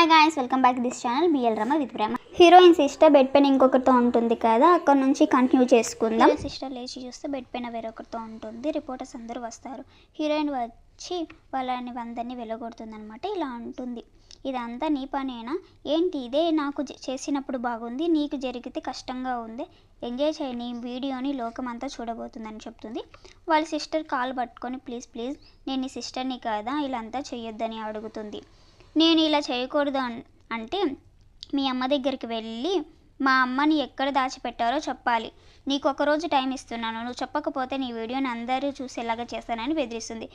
Hi guys welcome back this channel BL Rama with Prema heroine sister bed పైన ఇంకొకరితో ఉంటుంది కదా అక్కడ నుంచి కంటిన్యూ చేసుకుందాం. సిస్టర్ లేచి చూస్తే బెడ్ పైన వేరొకరితో ఉంటుంది. రిపోర్టర్స్ అందరూ వస్తారు. హీరోయిన్ వచ్చి వాళ్ళని అందరినీ వెళ్ళగొడుతుంది అనమాట ఇలా ఉంటుంది. ఇదంతా నీ పనేనా? ఏంటి ఇదే నాకు చేసినప్పుడు బాగుంది నీకు జరిగితే కష్టంగా ఉంది. ఎంజాయ్ చేయని వీడియోని లోకం అంతా చూడబోతుందని చెప్తుంది. వాళ్ళ సిస్టర్ కాల్ పట్టుకొని ప్లీజ్ ప్లీజ్ నేను నీ సిస్టర్ని కాదా? ఇలా అంతా చేయొద్దని అడుగుతుంది. నేను ఇలా చేయకూడదు అంటే మీ అమ్మ దగ్గరికి వెళ్ళి మా అమ్మని ఎక్కడ దాచిపెట్టారో చెప్పాలి. నీకు ఒక రోజు టైం ఇస్తున్నాను. నువ్వు చెప్పకపోతే నీ వీడియోని అందరూ చూసేలాగా చేస్తానని బెదిరిస్తుంది.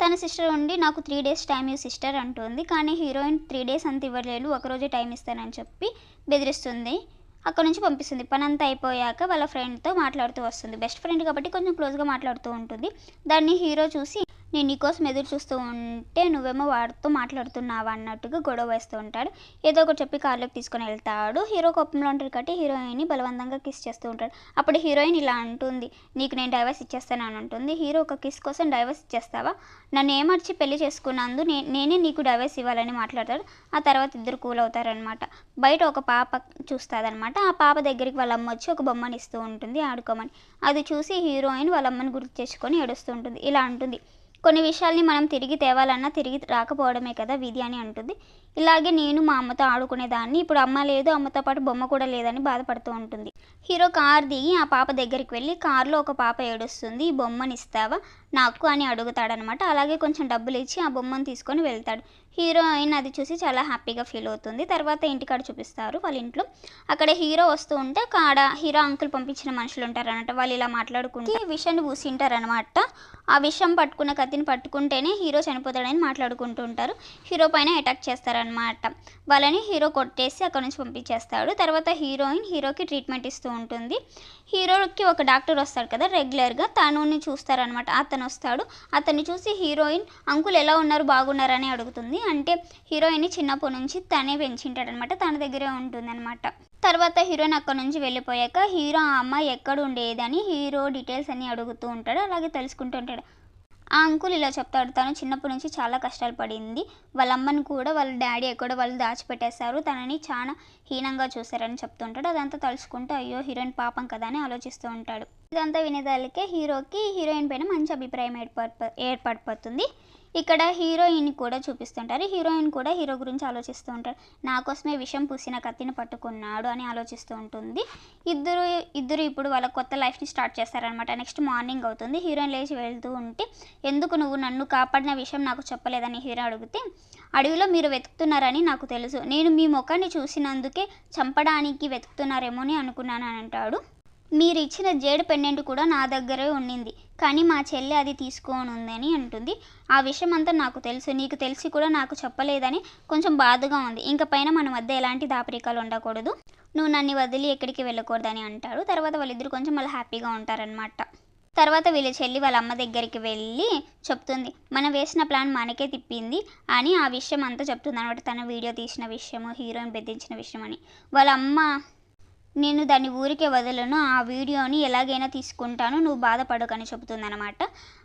తన సిస్టర్ ఉండి నాకు త్రీ డేస్ టైం ఈ సిస్టర్ అంటుంది. కానీ హీరోయిన్ త్రీ డేస్ అంత ఇవ్వలేదు ఒకరోజు టైం ఇస్తానని చెప్పి బెదిరిస్తుంది. అక్కడ నుంచి పంపిస్తుంది. పని అంతా అయిపోయాక వాళ్ళ ఫ్రెండ్తో మాట్లాడుతూ వస్తుంది. బెస్ట్ ఫ్రెండ్ కాబట్టి కొంచెం క్లోజ్గా మాట్లాడుతూ ఉంటుంది. దాన్ని హీరో చూసి నేను నీకోసం ఎదురు చూస్తూ ఉంటే నువ్వేమో వాడితో మాట్లాడుతున్నావా అన్నట్టుగా గొడవ వేస్తూ ఉంటాడు. ఏదో ఒకటి చెప్పి కార్లోకి తీసుకొని వెళ్తాడు. హీరో కోపంలో ఉంటాడు కాబట్టి హీరోయిన్ని బలవంతంగా కిస్ చేస్తూ ఉంటాడు. అప్పుడు హీరోయిన్ ఇలా అంటుంది నీకు నేను డైవర్స్ ఇచ్చేస్తాను అని అంటుంది. హీరో ఒక కిస్ కోసం డైవర్స్ ఇచ్చేస్తావా? నన్ను ఏమర్చి పెళ్ళి చేసుకున్నందు నే నేనే నీకు డైవర్స్ ఇవ్వాలని మాట్లాడతాడు. ఆ తర్వాత ఇద్దరు కూల్ అవుతారనమాట బయట ఒక పాప చూస్తాదనమాట ఆ పాప దగ్గరికి వాళ్ళ అమ్మ వచ్చి ఒక బొమ్మని ఇస్తూ ఉంటుంది ఆడుకోమని. అది చూసి హీరోయిన్ వాళ్ళ అమ్మని గుర్తు చేసుకొని ఏడుస్తూ ఉంటుంది. ఇలా అంటుంది. కొన్ని విషయాల్ని మనం తిరిగి తేవాలన్నా తిరిగి రాకపోవడమే కదా విధి అని అంటుంది. ఇలాగే నేను మా అమ్మతో ఆడుకునేదాన్ని. ఇప్పుడు అమ్మ లేదు అమ్మతో పాటు బొమ్మ కూడా లేదని బాధపడుతూ ఉంటుంది. హీరో కార్ దిగి ఆ పాప దగ్గరికి వెళ్ళి కార్లో ఒక పాప ఏడుస్తుంది ఈ బొమ్మని ఇస్తావా? నాకు అని అడుగుతాడనమాట. అలాగే కొంచెం డబ్బులు ఇచ్చి ఆ బొమ్మను తీసుకొని వెళ్తాడు. హీరోయిన్ అది చూసి చాలా హ్యాపీగా ఫీల్ అవుతుంది. తర్వాత ఇంటికాడ చూపిస్తారు వాళ్ళ ఇంట్లో. అక్కడ హీరో వస్తూ ఉంటే కాడ హీరో అంకుల్ పంపించిన మనుషులు ఉంటారనమాట. వాళ్ళు ఇలా మాట్లాడుకుంటే విషయాన్ని పూసింటారనమాట ఆ విషయం పట్టుకున్న కత్తిని పట్టుకుంటేనే హీరో చనిపోతాడని మాట్లాడుకుంటూ ఉంటారు. హీరో పైన అటాక్ చేస్తారనమాట వాళ్ళని హీరో కొట్టేసి అక్కడ నుంచి పంపించేస్తాడు. తర్వాత హీరోయిన్ హీరోకి ట్రీట్మెంట్ ఇస్తూ ఉంటుంది. హీరోకి ఒక డాక్టర్ వస్తాడు కదా రెగ్యులర్గా. తనుని చూస్తారనమాట అతను వస్తాడు. అతన్ని చూసి హీరోయిన్ అంకుల్ ఎలా ఉన్నారు? బాగున్నారని అడుగుతుంది. అంటే హీరోయిన్ చిన్నప్పటి నుంచి తనే పెంచింటాడనమాట తన దగ్గరే ఉంటుందన్నమాట. తర్వాత హీరోయిన్ అక్కడ నుంచి వెళ్ళిపోయాక హీరో ఆ అమ్మాయి ఎక్కడ ఉండేదని హీరో డీటెయిల్స్ అన్నీ అడుగుతూ ఉంటాడు. అలాగే తెలుసుకుంటూ ఉంటాడు. ఆ అంకుల్ ఇలా చెప్తాడు. తను చిన్నప్పటి నుంచి చాలా కష్టాలు పడింది. వాళ్ళ అమ్మని కూడా వాళ్ళ డాడీ ఎక్కడో వాళ్ళు దాచిపెట్టేశారు. తనని చాలా హీనంగా చూశారని చెప్తుంటాడు. అదంతా తలుచుకుంటూ అయ్యో హీరోయిన్ పాపం కదా అని ఆలోచిస్తూ ఉంటాడు. ఇదంతా వినేదానికే హీరోకి హీరోయిన్ పైన మంచి అభిప్రాయం ఏర్పడిపో ఏర్పడిపోతుంది ఇక్కడ హీరోయిన్ కూడా చూపిస్తుంటారు. హీరోయిన్ కూడా హీరో గురించి ఆలోచిస్తూ ఉంటారు. నా కోసమే విషం పూసిన కత్తిని పట్టుకున్నాడు అని ఆలోచిస్తూ ఉంటుంది. ఇద్దరు ఇద్దరు ఇప్పుడు వాళ్ళ కొత్త లైఫ్ని స్టార్ట్ చేస్తారనమాట నెక్స్ట్ మార్నింగ్ అవుతుంది. హీరోయిన్ లేచి వెళ్తూ ఉంటే ఎందుకు నువ్వు నన్ను కాపాడిన విషయం నాకు చెప్పలేదని? హీరో అడిగితే అడవిలో మీరు వెతుకుతున్నారని నాకు తెలుసు. నేను మీ ముఖాన్ని చూసినందుకే చంపడానికి వెతుకుతున్నారేమో అని అనుకున్నాను అని అంటాడు. మీరు ఇచ్చిన జేడు పెండెంట్ కూడా నా దగ్గరే ఉండింది. కానీ మా చెల్లి అది తీసుకోనుందని అంటుంది. ఆ విషయం అంతా నాకు తెలుసు. నీకు తెలిసి కూడా నాకు చెప్పలేదని కొంచెం బాధగా ఉంది. ఇంక పైన మన మధ్య ఎలాంటి దాపరికాలు ఉండకూడదు. నువ్వు నన్ను వదిలి ఎక్కడికి వెళ్ళకూడదని అంటాడు. తర్వాత వాళ్ళిద్దరు కొంచెం మళ్ళీ హ్యాపీగా ఉంటారనమాట తర్వాత వీళ్ళ చెల్లి వాళ్ళ అమ్మ దగ్గరికి వెళ్ళి చెప్తుంది. మనం వేసిన ప్లాన్ మనకే తిప్పింది అని ఆ విషయం అంతా చెప్తుంది అనమాట తన వీడియో తీసిన విషయము హీరోయిన్ బెదిరించిన విషయం అని వాళ్ళ అమ్మ నేను దాన్ని ఊరికే వదలను ఆ వీడియోని ఎలాగైనా తీసుకుంటాను నువ్వు బాధపడకని చెబుతుందనమాట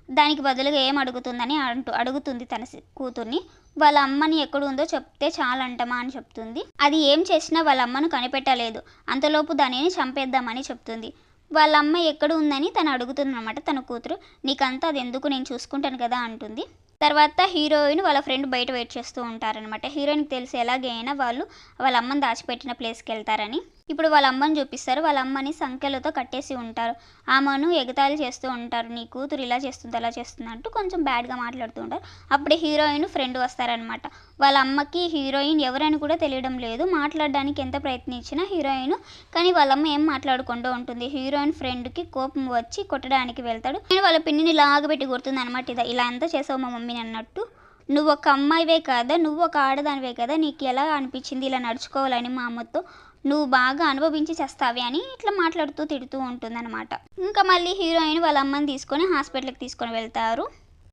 దానికి బదులుగా ఏం అడుగుతుందని అంటూ అడుగుతుంది తన కూతుర్ని. వాళ్ళ అమ్మని ఎక్కడ ఉందో చెప్తే చాలంటమా అని చెప్తుంది. అది ఏం చేసినా వాళ్ళ అమ్మను కనిపెట్టలేదు. అంతలోపు దానిని చంపేద్దామని చెప్తుంది. వాళ్ళ అమ్మ ఎక్కడ ఉందని తను అడుగుతుందన్నమాట తన కూతురు. నీకంతా అది ఎందుకు నేను చూసుకుంటాను కదా అంటుంది. తర్వాత హీరోయిన్ వాళ్ళ ఫ్రెండ్ బయట వెయిట్ చేస్తూ ఉంటారనమాట హీరోయిన్కి తెలిసి ఎలాగైనా వాళ్ళు వాళ్ళ అమ్మని దాచిపెట్టిన ప్లేస్కి వెళ్తారని. ఇప్పుడు వాళ్ళ అమ్మని చూపిస్తారు. వాళ్ళ అమ్మని సంఖ్యలతో కట్టేసి ఉంటారు. ఆమెను ఎగతాళి చేస్తూ ఉంటారు. నీ కూతురు ఇలా చేస్తుంది అలా చేస్తుంది అంటూ కొంచెం బ్యాడ్గా మాట్లాడుతూ ఉంటారు. అప్పుడు హీరోయిన్ ఫ్రెండ్ వస్తారనమాట వాళ్ళ అమ్మకి హీరోయిన్ ఎవరని కూడా తెలియడం లేదు. మాట్లాడడానికి ఎంత ప్రయత్నించినా హీరోయిన్ కానీ వాళ్ళమ్మ ఏం మాట్లాడకుండా ఉంటుంది. హీరోయిన్ ఫ్రెండ్కి కోపం వచ్చి కొట్టడానికి వెళ్తాడు. నేను వాళ్ళ పిన్నిని లాగబెట్టి కొడుతుంది అనమాట ఇది ఇలా అంతా చేసావు మా మమ్మీని అన్నట్టు నువ్వు ఒక అమ్మాయివే కదా నువ్వు ఒక ఆడదానివే కదా నీకు ఎలా అనిపించింది ఇలా నడుచుకోవాలని మా అమ్మతో? నువ్వు బాగా అనుభవించి చేస్తావే అని ఇట్లా మాట్లాడుతూ తిడుతూ ఉంటుందన్నమాట. ఇంకా మళ్ళీ హీరోయిన్ వాళ్ళ అమ్మని తీసుకొని హాస్పిటల్కి తీసుకొని వెళ్తారు.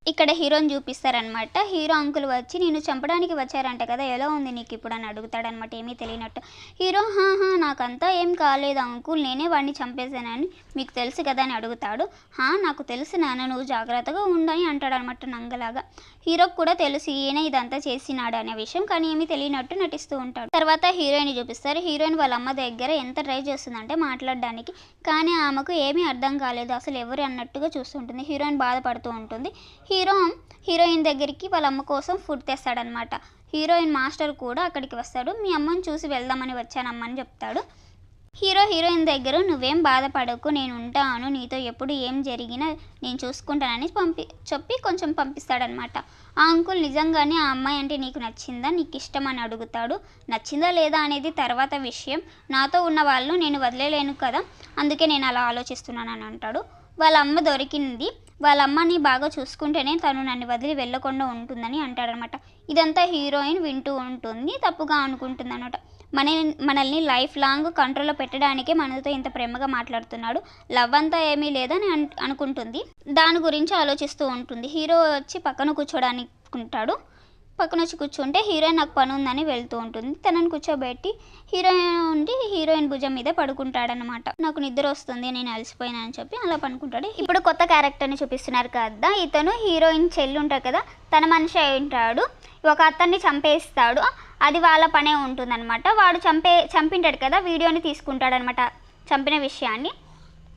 ఇక్కడ హీరోని చూపిస్తారనమాట హీరో అంకుల్ వచ్చి నేను చంపడానికి వచ్చారంట కదా ఎలా ఉంది నీకు ఇప్పుడు? అని అడుగుతాడనమాట ఏమీ తెలియనట్టు. హీరో హా నాకంతా ఏం కాలేదు అంకుల్ నేనే వాడిని చంపేశానని మీకు తెలుసు కదా అని అడుగుతాడు. హా నాకు తెలుసు నాన్న నువ్వు జాగ్రత్తగా ఉండని అంటాడనమాట నంగలాగా. హీరోకి కూడా తెలుసు ఈయన ఇదంతా చేసినాడు అనే విషయం. కానీ ఏమీ తెలియనట్టు నటిస్తూ ఉంటాడు. తర్వాత హీరోయిన్ చూపిస్తారు. హీరోయిన్ వాళ్ళ అమ్మ దగ్గర ఎంత ట్రై చేస్తుందంటే మాట్లాడడానికి. కానీ ఆమెకు ఏమీ అర్థం కాలేదు. అసలు ఎవరు అన్నట్టుగా చూస్తుంటుంది. హీరోయిన్ బాధపడుతూ ఉంటుంది. హీరో హీరోయిన్ దగ్గరికి వాళ్ళ అమ్మ కోసం ఫుడ్ తెస్తాడనమాట. హీరోయిన్ మాస్టర్ కూడా అక్కడికి వస్తాడు. మీ అమ్మని చూసి వెళ్దామని వచ్చానమ్మని చెప్తాడు. హీరో హీరోయిన్ దగ్గర నువ్వేం బాధపడకు నేను ఉంటాను నీతో ఎప్పుడు ఏం జరిగినా నేను చూసుకుంటానని పంపి చెప్పి కొంచెం పంపిస్తాడనమాట ఆ అంకుల్ నిజంగానే ఆ అమ్మాయి అంటే నీకు నచ్చిందా? నీకు ఇష్టం అని అడుగుతాడు. నచ్చిందా లేదా? అనేది తర్వాత విషయం. నాతో ఉన్న వాళ్ళు నేను వదిలేలేను కదా అందుకే నేను అలా ఆలోచిస్తున్నాను అని అంటాడు. వాళ్ళ అమ్మ దొరికింది. వాళ్ళ అమ్మని బాగా చూసుకుంటేనే తను నన్ను వదిలి వెళ్ళకుండా ఉంటుందని అంటాడనమాట ఇదంతా హీరోయిన్ వింటూ ఉంటుంది తప్పుగా అనుకుంటుంది అనమాట మన మనల్ని లైఫ్ లాంగ్ కంట్రోల్లో పెట్టడానికే మనతో ఇంత ప్రేమగా మాట్లాడుతున్నాడు. లవ్ అంతా ఏమీ లేదని అనుకుంటుంది. దాని గురించి ఆలోచిస్తూ ఉంటుంది. హీరో వచ్చి పక్కన కూర్చోడానికి ఉంటాడు పక్కన వచ్చి కూర్చుంటే హీరోయిన్ నాకు పని ఉందని వెళ్తూ ఉంటుంది. తనని కూర్చోబెట్టి హీరోయిన్ ఉండి హీరోయిన్ భుజం మీద పడుకుంటాడనమాట నాకు నిద్ర వస్తుంది నేను అలసిపోయినా అని చెప్పి అలా పడుకుంటాడు. ఇప్పుడు కొత్త క్యారెక్టర్ని చూపిస్తున్నారు కదా ఇతను హీరోయిన్ చెల్లి ఉంటాడు కదా తన మనిషి అయి ఉంటాడు. ఒక అతన్ని చంపేస్తాడు. అది వాళ్ళ పనే ఉంటుందన్నమాట. వాడు చంపే చంపింటాడు కదా వీడియోని తీసుకుంటాడనమాట చంపిన విషయాన్ని.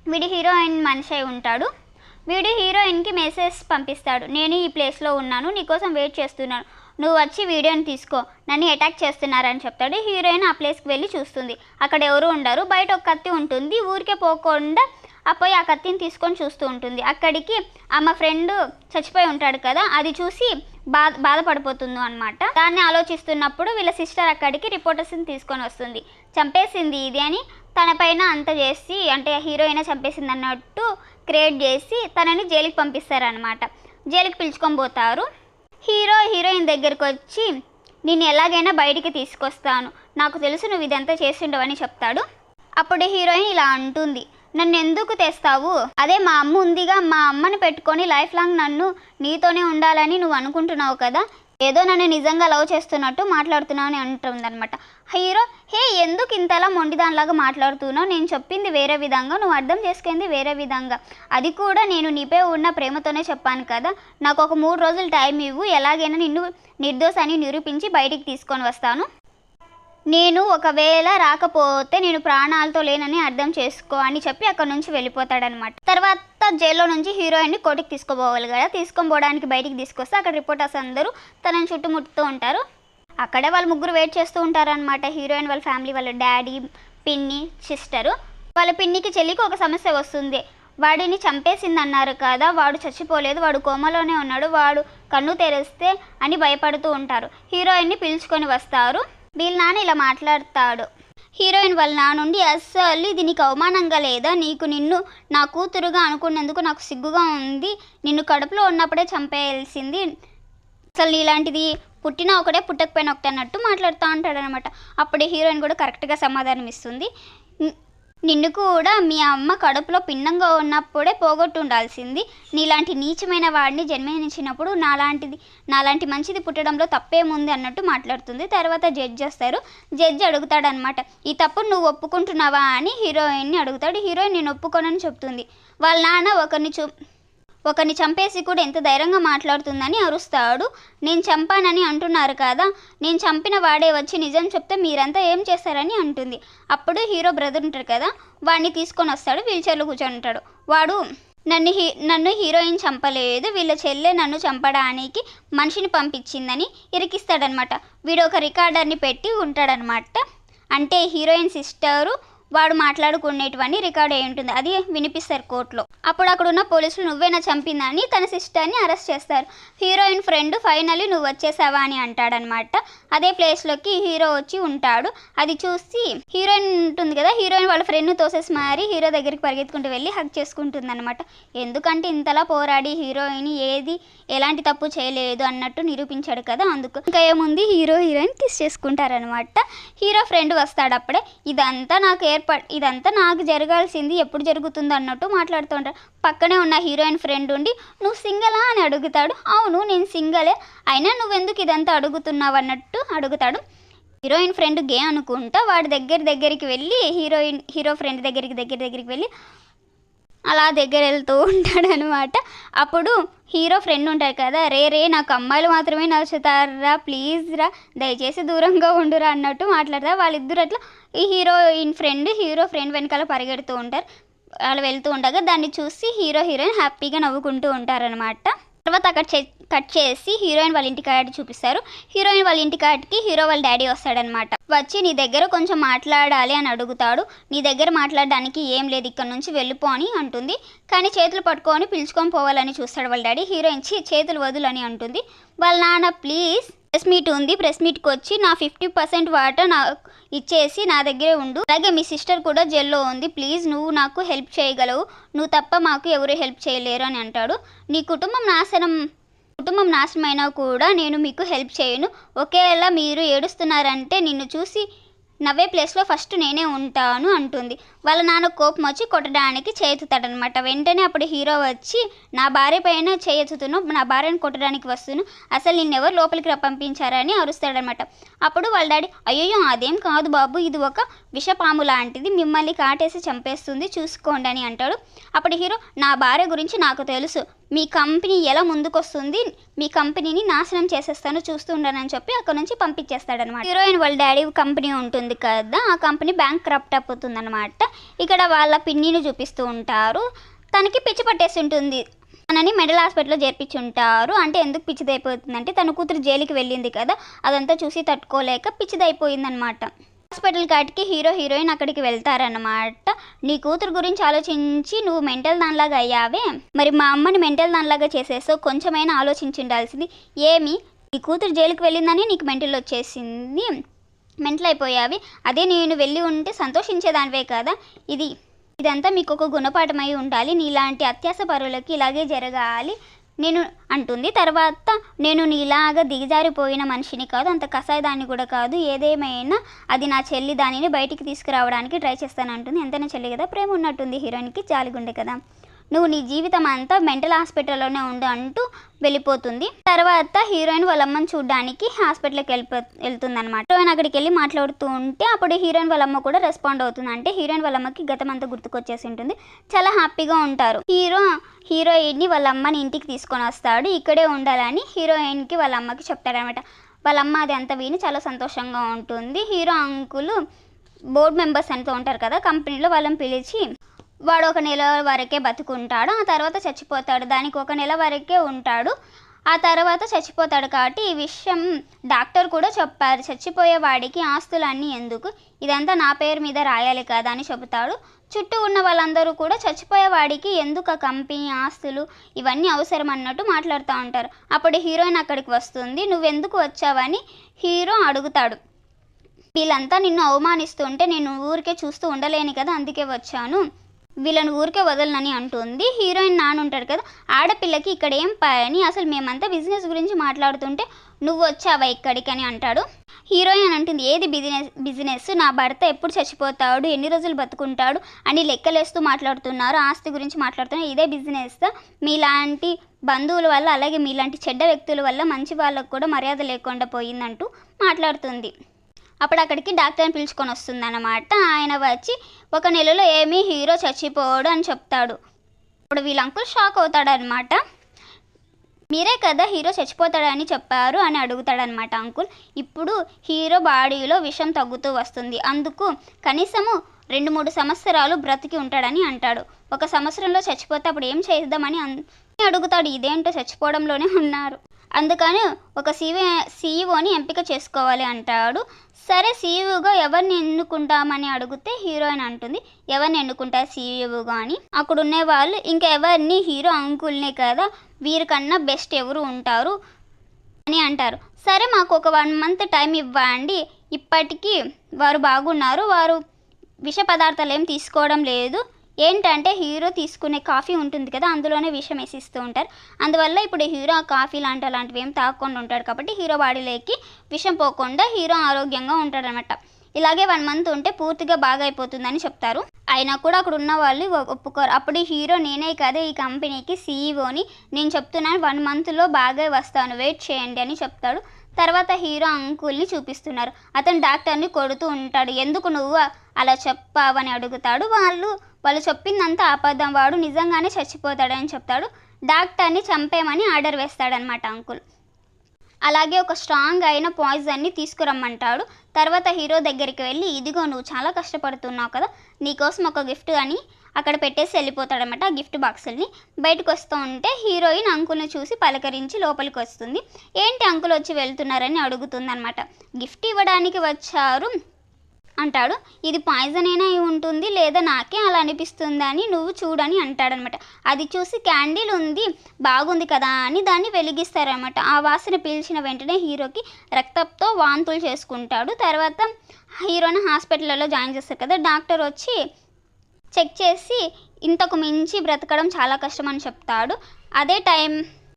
వీడి హీరోయిన్ మనిషి అయి ఉంటాడు. వీడు హీరోయిన్కి మెసేజ్ పంపిస్తాడు. నేను ఈ ప్లేస్లో ఉన్నాను నీకోసం వెయిట్ చేస్తున్నాను. నువ్వు వచ్చి వీడియోని తీసుకో. నన్ను అటాక్ చేస్తున్నారని చెప్తాడు. హీరోయిన్ ఆ ప్లేస్కి వెళ్ళి చూస్తుంది. అక్కడ ఎవరు ఉండరు. బయట ఒక కత్తి ఉంటుంది. ఊరికే పోకుండా ఆ పోయి ఆ కత్తిని తీసుకొని చూస్తూ ఉంటుంది. అక్కడికి ఆమె ఫ్రెండ్ చచ్చిపోయి ఉంటాడు కదా అది చూసి బాధ బాధపడిపోతుంది అనమాట దాన్ని ఆలోచిస్తున్నప్పుడు వీళ్ళ సిస్టర్ అక్కడికి రిపోర్టర్స్ని తీసుకొని వస్తుంది. చంపేసింది ఇది అని తన పైన అంత చేసి అంటే హీరోయిన్ చంపేసింది అన్నట్టు క్రియేట్ చేసి తనని జైలుకి పంపిస్తారనమాట జైలుకి పిలుచుకొని పోతారు. హీరో హీరోయిన్ దగ్గరికి వచ్చి నేను ఎలాగైనా బయటికి తీసుకొస్తాను. నాకు తెలుసు నువ్వు ఇదంతా చేసిండవని చెప్తాడు. అప్పుడు హీరోయిన్ ఇలా అంటుంది నన్ను ఎందుకు తెస్తావు? అదే మా అమ్మ ఉందిగా మా అమ్మని పెట్టుకొని లైఫ్ లాంగ్ నన్ను నీతోనే ఉండాలని నువ్వు అనుకుంటున్నావు కదా. ఏదో నన్ను నిజంగా లవ్ చేస్తున్నట్టు మాట్లాడుతున్నావు అని అంటుందనమాట హీరో హే ఎందుకు ఇంతలా మొండిదానిలాగా మాట్లాడుతున్నావు? నేను చెప్పింది వేరే విధంగా నువ్వు అర్థం చేసుకుంది వేరే విధంగా. అది కూడా నేను నీపై ఉన్న ప్రేమతోనే చెప్పాను కదా. నాకు ఒక మూడు రోజులు టైం ఇవ్వు ఎలాగైనా నిన్ను నిర్దోషాన్ని నిరూపించి బయటికి తీసుకొని వస్తాను. నేను ఒకవేళ రాకపోతే నేను ప్రాణాలతో లేనని అర్థం చేసుకో అని చెప్పి అక్కడ నుంచి వెళ్ళిపోతాడనమాట. తర్వాత జైల్లో నుంచి హీరోయిన్ని కోటికి తీసుకోపోవాలి కదా. తీసుకొని పోవడానికి బయటికి తీసుకొస్తే అక్కడ రిపోర్టర్స్ అందరూ తనని చుట్టుముట్టుతూ ఉంటారు. అక్కడే వాళ్ళు ముగ్గురు వెయిట్ చేస్తూ ఉంటారనమాట. హీరోయిన్ వాళ్ళ ఫ్యామిలీ వాళ్ళ డాడీ పిన్ని సిస్టరు. వాళ్ళ పిన్నికి చెల్లికి ఒక సమస్య వస్తుంది. వాడిని చంపేసింది అన్నారు కదా. వాడు చచ్చిపోలేదు. వాడు కోమలోనే ఉన్నాడు. వాడు కన్ను తెరిస్తే అని భయపడుతూ ఉంటారు. హీరోయిన్ని పిలుచుకొని వస్తారు. వీళ్ళ నాన్న ఇలా మాట్లాడతాడు. హీరోయిన్ వాళ్ళ నా నుండి అస్సలు ఇది నీకు అవమానంగా లేదా? నీకు నిన్ను నా కూతురుగా అనుకున్నందుకు నాకు సిగ్గుగా ఉంది. నిన్ను కడుపులో ఉన్నప్పుడే చంపేయాల్సింది. అసలు ఇలాంటిది పుట్టిన ఒకటే పుట్టకపోయినా ఒకటే అన్నట్టు మాట్లాడుతూ ఉంటాడు అనమాట అప్పుడే హీరోయిన్ కూడా కరెక్ట్గా సమాధానం ఇస్తుంది నిన్ను కూడా మీ అమ్మ కడుపులో పిండంగా ఉన్నప్పుడే పోగొట్టు ఉండాల్సింది నీలాంటి నీచమైన వాడిని జన్మించినప్పుడు నాలాంటిది నాలాంటి మంచిది పుట్టడంలో తప్పేముంది అన్నట్టు మాట్లాడుతుంది. తర్వాత జడ్జ్ వస్తారు. జడ్జి అడుగుతాడనమాట ఈ తప్పు నువ్వు ఒప్పుకుంటున్నావా? అని హీరోయిన్ని అడుగుతాడు. హీరోయిన్ నేను ఒప్పుకోనని చెప్తుంది. వాళ్ళ నాన్న ఒకరిని చూ ఒకరిని చంపేసి కూడా ఎంత ధైర్యంగా మాట్లాడుతుందని అరుస్తాడు. నేను చంపానని అంటున్నారు కదా నేను చంపిన వాడే వచ్చి నిజం చెప్తే మీరంతా ఏం చేస్తారని అంటుంది. అప్పుడు హీరో బ్రదర్ ఉంటారు కదా వాడిని తీసుకొని వస్తాడు వీల్చైర్లో కూర్చొని ఉంటాడు. వాడు నన్ను హీ నన్ను హీరోయిన్ చంపలేదు వీళ్ళ చెల్లె నన్ను చంపడానికి మనిషిని పంపించిందని ఇరికిస్తాడనమాట. వీడు ఒక రికార్డర్ని పెట్టి ఉంటాడనమాట. అంటే హీరోయిన్ సిస్టరు వాడు మాట్లాడుకునేటివన్నీ రికార్డ్ అయి ఉంటుంది. అది వినిపిస్తారు కోర్టులో. అప్పుడు అక్కడ ఉన్న పోలీసులు నువ్వేనా చంపిందని? తన సిస్టర్ని అరెస్ట్ చేస్తారు. హీరోయిన్ ఫ్రెండ్ ఫైనల్లీ నువ్వు వచ్చేసావా? అని అంటాడనమాట. అదే ప్లేస్లోకి హీరో వచ్చి ఉంటాడు. అది చూసి హీరోయిన్ ఉంటుంది కదా హీరోయిన్ వాళ్ళ ఫ్రెండ్ని తోసేసి మారి హీరో దగ్గరికి పరిగెత్తుకుంటూ వెళ్ళి హక్ చేసుకుంటుంది అనమాట ఎందుకంటే ఇంతలా పోరాడి హీరోయిన్ ఏది ఎలాంటి తప్పు చేయలేదు అన్నట్టు నిరూపించాడు కదా అందుకు. ఇంకా ఏముంది? హీరో హీరోయిన్ కిస్ చేసుకుంటారనమాట హీరో ఫ్రెండ్ వస్తాడు అప్పుడే. ఇదంతా నాకు ఏర్ప ఇదంతా నాకు జరగాల్సింది ఎప్పుడు జరుగుతుంది అన్నట్టు మాట్లాడుతుంటారు పక్కనే ఉన్న హీరోయిన్ ఫ్రెండ్ ఉండి నువ్వు సింగలా అని అడుగుతాడు. అవును నేను సింగలే అయినా నువ్వెందుకు ఇదంతా అడుగుతున్నావు? అన్నట్టు అడుగుతాడు. హీరోయిన్ ఫ్రెండ్ గే అనుకుంటా వాడి దగ్గర దగ్గరికి వెళ్ళి హీరోయిన్ హీరో ఫ్రెండ్ దగ్గరికి దగ్గర దగ్గరికి వెళ్ళి అలా దగ్గర వెళ్తూ ఉంటాడు అనమాట అప్పుడు హీరో ఫ్రెండ్ ఉంటారు కదా రే రే నాకు అమ్మాయిలు మాత్రమే నచ్చుతారా? ప్లీజ్ రా దయచేసి దూరంగా ఉండురా అన్నట్టు మాట్లాడతారు వాళ్ళిద్దరు అట్లా ఈ హీరోయిన్ ఫ్రెండ్ హీరో ఫ్రెండ్ వెనకాల పరిగెడుతూ ఉంటారు. వాళ్ళు వెళ్తూ ఉండగా దాన్ని చూసి హీరో హీరోయిన్ హ్యాపీగా నవ్వుకుంటూ ఉంటారనమాట. తర్వాత అక్కడ కట్ చేసి హీరోయిన్ వాళ్ళ ఇంటి కార్డు చూపిస్తారు. హీరోయిన్ వాళ్ళ ఇంటి కార్డుకి హీరో వాళ్ళ డాడీ వస్తాడనమాట వచ్చి నీ దగ్గర కొంచెం మాట్లాడాలి అని అడుగుతాడు. నీ దగ్గర మాట్లాడడానికి ఏం లేదు ఇక్కడ నుంచి వెళ్ళిపో అని అంటుంది. కానీ చేతులు పట్టుకొని పిలుచుకొని పోవాలని చూస్తాడు వాళ్ళ డాడీ. హీరోయిన్ చి చేతులు వదులని అంటుంది. వాళ్ళ నాన్న ప్లీజ్ ప్రెస్ మీట్ ఉంది ప్రెస్ మీట్కి వచ్చి నా ఫిఫ్టీ పర్సెంట్ వాటా నా ఇచ్చేసి నా దగ్గరే ఉండు. అలాగే మీ సిస్టర్ కూడా జెల్లో ఉంది. ప్లీజ్ నువ్వు నాకు హెల్ప్ చేయగలవు. నువ్వు తప్ప మాకు ఎవరు హెల్ప్ చేయలేరు అని అంటాడు. నీ కుటుంబం నాశనం కుటుంబం నాశనమైనా కూడా నేను మీకు హెల్ప్ చేయను. ఒకేలా మీరు ఏడుస్తున్నారంటే నిన్ను చూసి నవ్వే ప్లేస్లో ఫస్ట్ నేనే ఉంటాను అంటుంది. వాళ్ళ నాన్న కోపం వచ్చి కొట్టడానికి చేతుతాడనమాట వెంటనే అప్పుడు హీరో వచ్చి నా భార్య పైన చేయెత్తుతున్నావు నా భార్యను కొట్టడానికి వస్తును అసలు నిన్నెవరు లోపలికి ర- పంపించారని అరుస్తాడనమాట అప్పుడు వాళ్ళ డాడీ అయ్యో అదేం కాదు బాబు ఇది ఒక విషపాము లాంటిది మిమ్మల్ని కాటేసి చంపేస్తుంది చూసుకోండి అని అంటాడు. అప్పుడు హీరో నా భార్య గురించి నాకు తెలుసు మీ కంపెనీ ఎలా ముందుకొస్తుంది మీ కంపెనీని నాశనం చేసేస్తాను చూస్తూ ఉండనని చెప్పి అక్కడ నుంచి పంపించేస్తాడనమాట. హీరోయిన్ వాళ్ళ డాడీ కంపెనీ ఉంటుంది కదా ఆ కంపెనీ బ్యాంక్ క్రప్ట్ అయిపోతుంది అనమాట ఇక్కడ వాళ్ళ పిన్నిని చూపిస్తూ ఉంటారు. తనకి పిచ్చి పట్టేసి ఉంటుంది. తనని మెడల్ హాస్పిటల్లో చేర్పించి ఉంటారు అంటే ఎందుకు పిచ్చిదైపోతుందంటే తన కూతురు జైలుకి వెళ్ళింది కదా అదంతా చూసి తట్టుకోలేక పిచ్చిదైపోయిందనమాట. హాస్పిటల్ కాటికి హీరో హీరోయిన్ అక్కడికి వెళ్తారన్నమాట నీ కూతురు గురించి ఆలోచించి నువ్వు మెంటల్ దానిలాగా అయ్యావే. మరి మా అమ్మని మెంటల్ దానిలాగా చేసేస్తావు కొంచెమైనా ఆలోచించి ఉండాల్సింది ఏమి? నీ కూతురు జైలుకి వెళ్ళిందని నీకు మెంటల్ వచ్చేసింది. మెంటల్ అయిపోయావి. అదే నేను వెళ్ళి ఉంటే సంతోషించేదానివే కదా. ఇది ఇదంతా మీకు ఒక గుణపాఠమై ఉండాలి. నీలాంటి అత్యాస పరులకి ఇలాగే జరగాలి. నేను అంటుంది. తర్వాత నేను నీలాగా దిగజారిపోయిన మనిషిని కాదు అంత కసాయదాన్ని కూడా కాదు. ఏదేమైనా అది నా చెల్లి దానిని బయటికి తీసుకురావడానికి ట్రై చేస్తాను అంటుంది ఎంతైనా చెల్లి కదా ప్రేమ ఉన్నట్టుంది హీరోయిన్కి. జాలిగుండే కదా. నువ్వు నీ జీవితం అంతా మెంటల్ హాస్పిటల్లోనే ఉండు అంటూ వెళ్ళిపోతుంది. తర్వాత హీరోయిన్ వాళ్ళ అమ్మని చూడడానికి హాస్పిటల్కి వెళ్ళిపో వెళ్తుంది అనమాట హీరోయిన్ అక్కడికి వెళ్ళి మాట్లాడుతూ ఉంటే అప్పుడు హీరోయిన్ వాళ్ళ అమ్మ కూడా రెస్పాండ్ అవుతుంది. అంటే హీరోయిన్ వాళ్ళ అమ్మకి గతం అంతా గుర్తుకొచ్చేసి ఉంటుంది. చాలా హ్యాపీగా ఉంటారు. హీరో హీరోయిన్ని వాళ్ళ అమ్మని ఇంటికి తీసుకొని వస్తాడు. ఇక్కడే ఉండాలని హీరోయిన్కి వాళ్ళ అమ్మకి చెప్తాడనమాట వాళ్ళ అమ్మ అది అంతా విని చాలా సంతోషంగా ఉంటుంది. హీరో అంకులు బోర్డ్ మెంబర్స్ అంతా ఉంటారు కదా కంపెనీలో వాళ్ళని పిలిచి వాడు ఒక నెల వరకే బతుకుంటాడు ఆ తర్వాత చచ్చిపోతాడు. దానికి ఒక నెల వరకే ఉంటాడు ఆ తర్వాత చచ్చిపోతాడు కాబట్టి ఈ విషయం డాక్టర్ కూడా చెప్పారు. చచ్చిపోయే వాడికి ఆస్తులన్నీ ఎందుకు? ఇదంతా నా పేరు మీద రాయాలి కదా అని చెబుతాడు. చుట్టూ ఉన్న వాళ్ళందరూ కూడా చచ్చిపోయే వాడికి ఎందుకు ఆ కంపెనీ ఆస్తులు? ఇవన్నీ అవసరం అన్నట్టు మాట్లాడుతూ ఉంటారు. అప్పుడు హీరోయిన్ అక్కడికి వస్తుంది. నువ్వెందుకు వచ్చావని హీరో అడుగుతాడు. వీళ్ళంతా నిన్ను అవమానిస్తుంటే నేను ఊరికే చూస్తూ ఉండలేను కదా అందుకే వచ్చాను. వీళ్ళని ఊరికే వదలనని అంటుంది. హీరోయిన్ నాన్న ఉంటాడు కదా ఆడపిల్లకి ఇక్కడ ఏం పని? అసలు మేమంతా బిజినెస్ గురించి మాట్లాడుతుంటే నువ్వు వచ్చావా ఇక్కడికి అని అంటాడు. హీరోయిన్ అంటుంది ఏది బిజినెస్ బిజినెస్ నా భర్త ఎప్పుడు చచ్చిపోతాడు? ఎన్ని రోజులు బతుకుంటాడు? అని లెక్కలేస్తూ మాట్లాడుతున్నారు. ఆస్తి గురించి మాట్లాడుతున్నారు ఇదే బిజినెస్ మీలాంటి బంధువుల వల్ల అలాగే మీలాంటి చెడ్డ వ్యక్తుల వల్ల మంచి వాళ్ళకు కూడా మర్యాద లేకుండా పోయిందంటూ మాట్లాడుతుంది. అప్పుడు అక్కడికి డాక్టర్ని పిలుచుకొని వస్తుందన్నమాట. ఆయన వచ్చి ఒక నెలలో ఏమీ హీరో చచ్చిపోడు అని చెప్తాడు. ఇప్పుడు వీళ్ళ అంకుల్ షాక్ అవుతాడనమాట మీరే కదా హీరో చచ్చిపోతాడని చెప్పారు అని అడుగుతాడనమాట అంకుల్. ఇప్పుడు హీరో బాడీలో విషం తగ్గుతూ వస్తుంది. అందుకు కనీసము రెండు మూడు సంవత్సరాలు బ్రతికి ఉంటాడని అంటాడు. ఒక సంవత్సరంలో చచ్చిపోతే అప్పుడు ఏం చేద్దామని అడుగుతాడు. ఇదేంటో చచ్చిపోవడంలోనే ఉన్నారు. అందుకని ఒక సీవీ సీఈఓని ఎంపిక చేసుకోవాలి అంటాడు. సరే సీఈఓగా ఎవరిని ఎన్నుకుంటామని అడిగితే హీరోయిన్ అంటుంది. ఎవరిని ఎన్నుకుంటారు సీఈఓగా అని? అక్కడ ఉండే వాళ్ళు ఇంకా ఎవరిని హీరో అంకుల్నే కదా వీరికన్నా బెస్ట్ ఎవరు ఉంటారు అని అంటారు. సరే మాకు ఒక వన్ మంత్ టైం ఇవ్వండి. ఇప్పటికీ వారు బాగున్నారు. వారు విష పదార్థాలు ఏం తీసుకోవడం లేదు. ఏంటంటే హీరో తీసుకునే కాఫీ ఉంటుంది కదా అందులోనే విషం వేసిస్తూ ఉంటారు. అందువల్ల ఇప్పుడు హీరో ఆ కాఫీ లాంటి అలాంటివి ఏం తాగకుండా ఉంటాడు కాబట్టి హీరో బాడీలోకి విషం పోకుండా హీరో ఆరోగ్యంగా ఉంటాడనమాట ఇలాగే వన్ మంత్ ఉంటే పూర్తిగా బాగా అయిపోతుందని చెప్తారు. అయినా కూడా అక్కడ ఉన్న వాళ్ళు ఒప్పుకోరు. అప్పుడు ఈ హీరో నేనే కదా ఈ కంపెనీకి సీఈఓని నేను చెప్తున్నాను వన్ మంత్లో బాగా వస్తాను వెయిట్ చేయండి అని చెప్తాడు. తర్వాత హీరో అంకుల్ని చూపిస్తున్నారు. అతను డాక్టర్ని కొడుతూ ఉంటాడు. ఎందుకు నువ్వు అలా చెప్పావని అడుగుతాడు. వాళ్ళు వాళ్ళు చెప్పిందంతా అబద్ధం. వాడు నిజంగానే చచ్చిపోతాడని చెప్తాడు. డాక్టర్ని చంపేమని ఆర్డర్ వేస్తాడనమాట అంకుల్. అలాగే ఒక స్ట్రాంగ్ అయిన పాయిజన్ని తీసుకురమ్మంటాడు. తర్వాత హీరో దగ్గరికి వెళ్ళి ఇదిగో నువ్వు చాలా కష్టపడుతున్నావు కదా. నీకోసం ఒక గిఫ్ట్ అని అక్కడ పెట్టేసి వెళ్ళిపోతాడనమాట ఆ గిఫ్ట్ బాక్సుల్ని. బయటకు వస్తూ ఉంటే హీరోయిన్ అంకుల్ని చూసి పలకరించి లోపలికి వస్తుంది ఏంటి అంకుల్ వచ్చి వెళ్తున్నారని అడుగుతుంది అనమాట గిఫ్ట్ ఇవ్వడానికి వచ్చారు అంటాడు. ఇది పాయిజన్ అయినా ఉంటుంది లేదా నాకే అలా అనిపిస్తుందని నువ్వు చూడని అంటాడనమాట అది చూసి క్యాండిల్ ఉంది బాగుంది కదా అని దాన్ని వెలిగిస్తారనమాట ఆ వాసన పీల్చిన వెంటనే హీరోకి రక్తంతో వాంతులు చేసుకుంటాడు. తర్వాత హీరోని హాస్పిటల్లో జాయిన్ చేస్తారు కదా డాక్టర్ వచ్చి చెక్ చేసి ఇంతకు మించి బ్రతకడం చాలా కష్టం అని చెప్తాడు. అదే టైం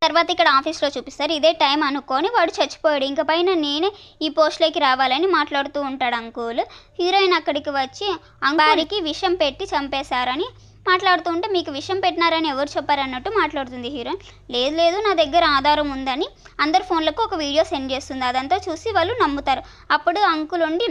తర్వాత ఇక్కడ ఆఫీస్లో చూపిస్తారు. ఇదే టైం అనుకొని వాడు చచ్చిపోయాడు. ఇంక పైన నేనే ఈ పోస్ట్లోకి రావాలని మాట్లాడుతూ ఉంటాడు అంకుల్. హీరోయిన్ అక్కడికి వచ్చి అంగారికి విషం పెట్టి చంపేశారని మాట్లాడుతూ ఉంటే మీకు విషం పెట్టినారని ఎవరు చెప్పారన్నట్టు మాట్లాడుతుంది హీరోయిన్. లేదు లేదు నా దగ్గర ఆధారం ఉందని అందరు ఫోన్లకు ఒక వీడియో సెండ్ చేస్తుంది. అదంతా చూసి వాళ్ళు నమ్ముతారు. అప్పుడు అంకుల్ ఉండి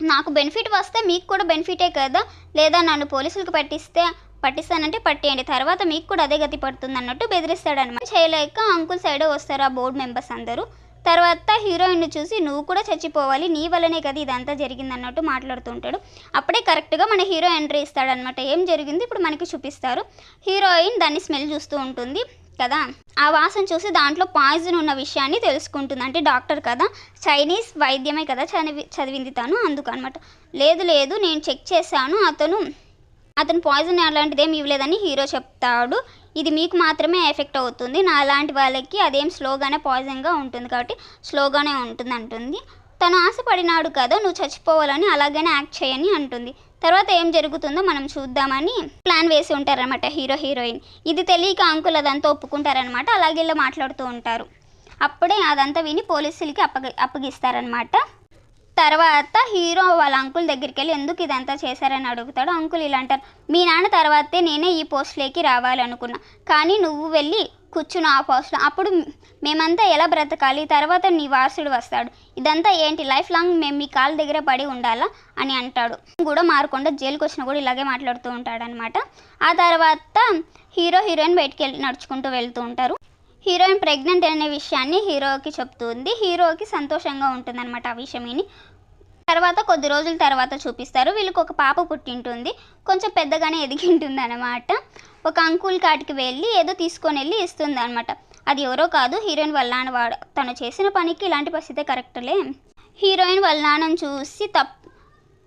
నాకు బెనిఫిట్ వస్తే మీకు కూడా బెనిఫిటే కదా? లేదా నన్ను పోలీసులకు పట్టిస్తే పట్టిస్తానంటే పట్టేయండి. తర్వాత మీకు కూడా అదే గతి పడుతుంది అన్నట్టు బెదిరిస్తాడనమాట చేయలేక అంకుల్ సైడే వస్తారు ఆ బోర్డు మెంబర్స్ అందరూ. తర్వాత హీరోయిన్ చూసి నువ్వు కూడా చచ్చిపోవాలి నీ వల్లనే కదా ఇదంతా జరిగింది అన్నట్టు మాట్లాడుతూ ఉంటాడు అప్పుడే కరెక్ట్గా మన హీరో ఎంట్రీ ఇస్తాడనమాట ఏం జరిగింది? ఇప్పుడు మనకి చూపిస్తారు. హీరోయిన్ దాన్ని స్మెల్ చూస్తూ ఉంటుంది. కదా? ఆ వాసన చూసి దాంట్లో పాయిజన్ ఉన్న విషయాన్ని తెలుసుకుంటుంది. అంటే డాక్టర్ కదా? చైనీస్ వైద్యమే కదా చదివి చదివింది తను అందుకు అనమాట లేదు లేదు నేను చెక్ చేశాను. అతను అతను పాయిజన్ అలాంటిది ఇవ్వలేదని హీరో చెప్తాడు. ఇది మీకు మాత్రమే ఎఫెక్ట్ అవుతుంది. నా అలాంటి వాళ్ళకి అదేం స్లోగానే పాయిజన్గా ఉంటుంది కాబట్టి స్లోగానే ఉంటుంది అంటుంది తను ఆశపడినాడు కదా నువ్వు చచ్చిపోవాలని అలాగనే యాక్ట్ చేయని అంటుంది. తర్వాత ఏం జరుగుతుందో మనం చూద్దామని ప్లాన్ వేసి ఉంటారనమాట హీరో హీరోయిన్. ఇది తెలియక అంకుల్ అదంతా ఒప్పుకుంటారనమాట అలాగే ఇలా మాట్లాడుతూ ఉంటారు. అప్పుడే అదంతా విని పోలీసులకి అప్పగి అప్పగిస్తారనమాట తర్వాత హీరో వాళ్ళ అంకుల్ దగ్గరికి వెళ్ళి ఎందుకు ఇదంతా చేశారని అడుగుతాడు? అంకుల్ ఇలా అంటారు మీ నాన్న తర్వాతే నేనే ఈ పోస్ట్లోకి రావాలనుకున్నా. కానీ నువ్వు వెళ్ళి కూర్చుని ఆ పోస్ట్లో అప్పుడు మేమంతా ఎలా బ్రతకాలి? తర్వాత నీ వారసుడు వస్తాడు. ఇదంతా ఏంటి? లైఫ్ లాంగ్ మేము మీ కాళ్ళ దగ్గర పడి ఉండాలా? అని అంటాడు. కూడా మారకుండా జైలుకి వచ్చినా కూడా ఇలాగే మాట్లాడుతూ ఉంటాడనమాట ఆ తర్వాత హీరో హీరోయిన్ బయటికి వెళ్ళి నడుచుకుంటూ వెళ్తూ ఉంటారు. హీరోయిన్ ప్రెగ్నెంట్ అనే విషయాన్ని హీరోకి చెప్తుంది. హీరోకి సంతోషంగా ఉంటుందన్నమాట ఆ విషయం విని. తర్వాత కొద్ది రోజుల తర్వాత చూపిస్తారు. వీళ్ళకి ఒక పాప పుట్టింటుంది. కొంచెం పెద్దగానే ఎదిగింటుంది అనమాట ఒక అంకుల్ కాటికి వెళ్ళి ఏదో తీసుకొని వెళ్ళి ఇస్తుంది అనమాట అది ఎవరో కాదు హీరోయిన్ వల్లాన వాడు. తను చేసిన పనికి ఇలాంటి పరిస్థితే కరెక్ట్లే హీరోయిన్ వల్లానని చూసి తప్పు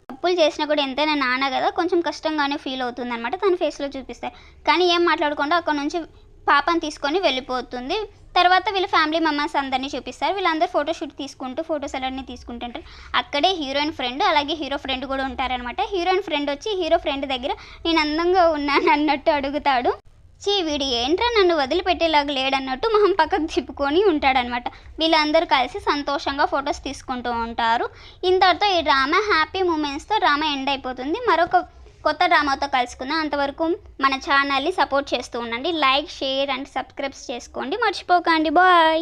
తప్పులు చేసినా కూడా ఎంతైనా నాన్న కదా కొంచెం కష్టంగానే ఫీల్ అవుతుంది అనమాట తన ఫేస్లో చూపిస్తారు కానీ ఏం మాట్లాడకుండా అక్కడ నుంచి పాపను తీసుకొని వెళ్ళిపోతుంది. తర్వాత వీళ్ళ ఫ్యామిలీ మెంబర్స్ అందరినీ చూపిస్తారు. వీళ్ళందరూ ఫోటోషూట్ తీసుకుంటూ ఫోటోస్ అలాంటివి తీసుకుంటుంటారు అక్కడే హీరోయిన్ ఫ్రెండ్ అలాగే హీరో ఫ్రెండ్ కూడా ఉంటారనమాట హీరోయిన్ ఫ్రెండ్ వచ్చి హీరో ఫ్రెండ్ దగ్గర నేను అందంగా ఉన్నాను అన్నట్టు అడుగుతాడు. చీ వీడు ఏంట్రా నన్ను వదిలిపెట్టేలాగా లేడన్నట్టు మొహం పక్కకు తిప్పుకొని ఉంటాడనమాట వీళ్ళందరూ కలిసి సంతోషంగా ఫొటోస్ తీసుకుంటూ ఉంటారు. ఇంతటితో ఈ డ్రామా హ్యాపీ మూమెంట్స్తో డ్రామా ఎండ్ అయిపోతుంది. మరొక కొత్త డ్రామాతో కలుసుకుందాం. అంతవరకు మన ఛానల్ని సపోర్ట్ చేస్తూ ఉండండి. లైక్ షేర్ అండ్ సబ్స్క్రైబ్స్ చేసుకోండి. మర్చిపోకండి. బాయ్.